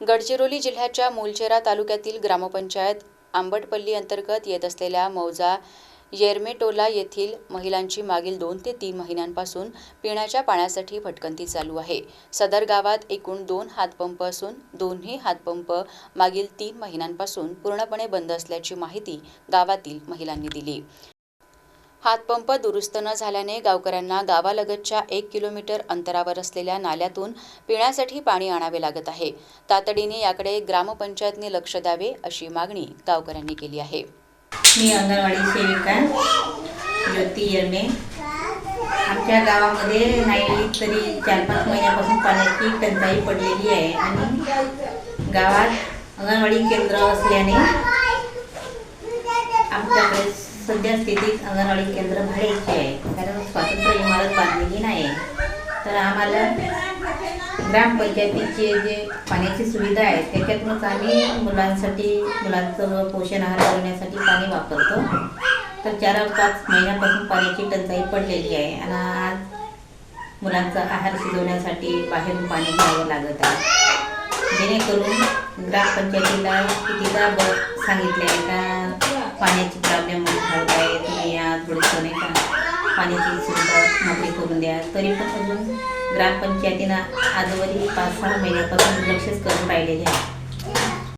गडचिरोली जिल्ह्याच्या मूलचेरा तालुक्यातील ग्रामपंचायत आंबटपल्ली अंतर्गत येत असलेल्या मौजा येरमेटोला येथील महिलांची मागील दोन ते तीन महिन्यांपासून पिण्याच्या पाण्यासाठी भटकंती चालू आहे. सदर गावात एकूण दोन हातपंप असून दोन्ही हातपंप मागील तीन महिन्यांपासून पूर्णपणे बंद असल्याची माहिती गावातील महिलांनी दिली. हातपंप दुरुस्त न झाल्याने गावकऱ्यांना गावालगतच्या एक किलोमीटर अंतरावर असलेल्या नाल्यातून पिण्यासाठी पाणी आणावे लागत आहे. तातडीने याकडे ग्रामपंचायतने लक्ष द्यावे अशी मागणी गावकऱ्यांनी केली आहे. मी अंगणवाडी सेविका ज्योती यर्मे आमच्या गावामध्ये नाही तरी चार पाच महिन्यापासून पाण्याची टंचाई पडलेली आहे आणि गावात अंगणवाडी केंद्र असल्याने सध्या स्थितीत अंगणवाडी केंद्र भाड्याची आहे. कारण स्वातंत्र्य इमारत बांधलेली नाही तर आम्हाला ग्रामपंचायतीचे जे पाण्याची सुविधा आहे त्याच्यातूनच आम्ही मुलांसाठी मुलांचं पोषण आहार करण्यासाठी पाणी वापरतो. तर चार पाच महिन्यापासून पाण्याची टंचाई पडलेली आहे आणि आज मुलांचा आहार शिजवण्यासाठी बाहेरून पाणी घ्यावं लागत आहे. जेणेकरून ग्रामपंचायतीला कितीदा ब सांगितले आहे का पाण्याची प्रॉब्लेम पाण्याची सुविधा मोकळी करून द्या. तरी पण अजून ग्रामपंचायतीनं आजवरी पाच सहा महिन्यापासून लक्षच करून राहिलेले आहे